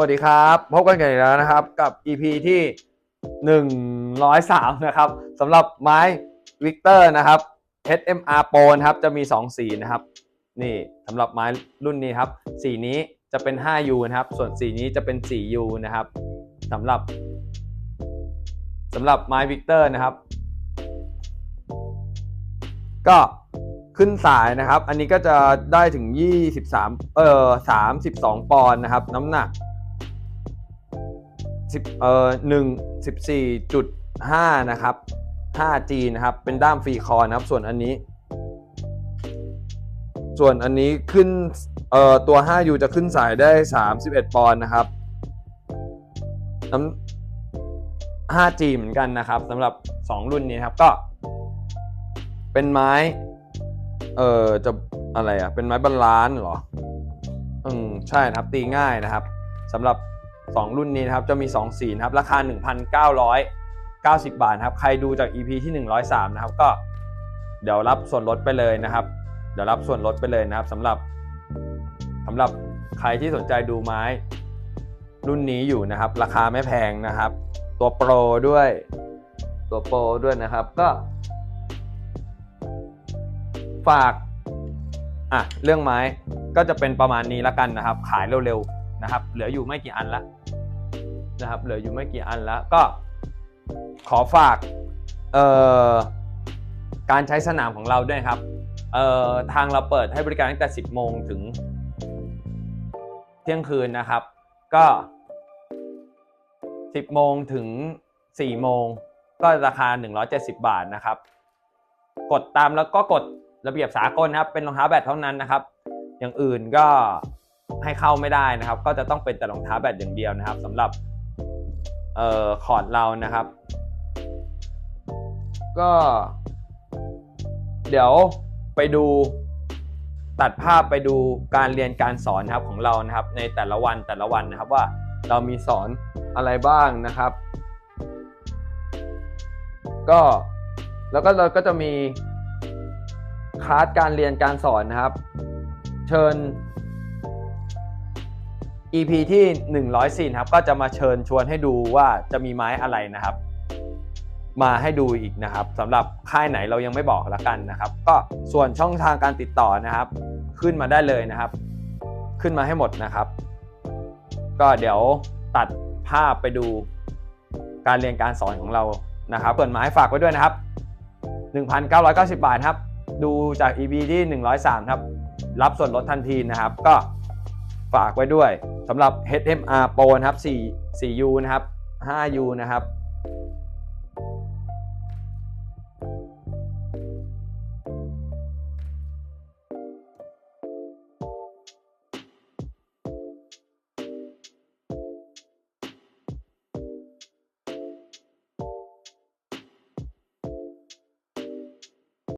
วัสดีครับพบกันกันอีกแล้วนะครับกับ EP ที่ 103 นะครับสำหรับไม้วิกเตอร์นะครับ HMR Pro นะครับจะมี 2 สีนะครับ นี่สำหรับไม้รุ่นนี้ครับ สีนี้จะเป็น 5U นะครับ ส่วนสีนี้จะเป็น 4U นะครับสำหรับสำหรับไม้วิกเตอร์นะครับ ก็ขึ้นสายนะครับ อันนี้ก็จะได้ถึง 23 เอ่อ 32 ปอนด์นะครับ น้ำหนัก 10เอ่อ1 14.5นะครับ 5G นะครับ เป็นด้ามฟรีคอร์นะครับ ส่วนอันนี้ ส่วนอันนี้ขึ้นเอ่อตัว 5U จะขึ้นสายได้ 31 ปอนด์นะครับน้ำ 5G เหมือนกันนะครับสำหรับ 2 รุ่นนี้ครับ ก็ เป็นไม้ เอ่อ จะอะไรอะ เป็นไม้บรรลานเหรอ อืม ใช่ครับ ตีง่ายนะครับสำหรับ 2 รุ่นนี้นะครับจะมี 2 สีนะครับราคา 1,990 บาทครับใครดูจาก EP ที่ 103 นะครับก็เดี๋ยวรับส่วนลดไปเลยนะครับ เดี๋ยวรับส่วนลดไปเลยนะครับสำหรับสำหรับใครที่สนใจดูไม้ รุ่นนี้อยู่นะครับ ราคาไม่แพงนะครับ ตัวโปรด้วย ตัวโปรด้วยนะครับก็ฝากอะเรื่องไม้ก็จะเป็นประมาณนี้ละกันนะครับ ขายเร็วๆ นะครับ เหลืออยู่ไม่กี่อันละนะครับ เหลืออยู่ไม่กี่อันล้วก็ขอฝากการใช้สนามของเราด้วยครับทางเราเปิดให้บริการตั้งแต่ 10 โมงถึงเที่ยงคืนนะครับ ก็ 10 โมงถึง 4 โมง ก็ราคา 170 บาทนะครับ กดตามแล้วก็กดระเบียบสากลนะครับ เป็นรองเท้าแบตเท่านั้นนะครับ อย่างอื่นก็ ให้เข้าไม่ได้นะครับ ก็จะต้องเป็นแต่รองเท้าแบตอย่างเดียวนะครับสำหรับเอ่อคอร์ดเรานะครับ ก็ เดี๋ยวไปดูตัดภาพไปดูการเรียนการสอนนะครับของเรานะครับ ในแต่ละวันแต่ละวันนะครับว่าเรามีสอนอะไรบ้างนะครับ ก็แล้วก็เราก็จะมีคลาสการเรียนการสอนนะครับ เชิญ EP ที่ 104นะครับก็จะมาเชิญชวนให้ดูว่าจะมีไม้อะไรนะครับ มาให้ดูอีกนะครับสำหรับค่ายไหนเรายังไม่บอกล้วกันนะครับ ก็ส่วนช่องทางการติดต่อนะครับ ขึ้นมาได้เลยนะครับ ขึ้นมาให้หมดนะครับ ก็เดี๋ยวตัดภาพไปดูการเรียนการสอนของเรานะครับส่วนไม้ฝากไว้ด้วยนะครับ 1,990 บาทครับ ดูจาก EP ที่ 103 ครับ รับส่วนลดทันทีนะครับ ก็ ฝากไว้ด้วยสำหรับ HMR Pro นะครับ4 4U นะครับ 5U นะครับ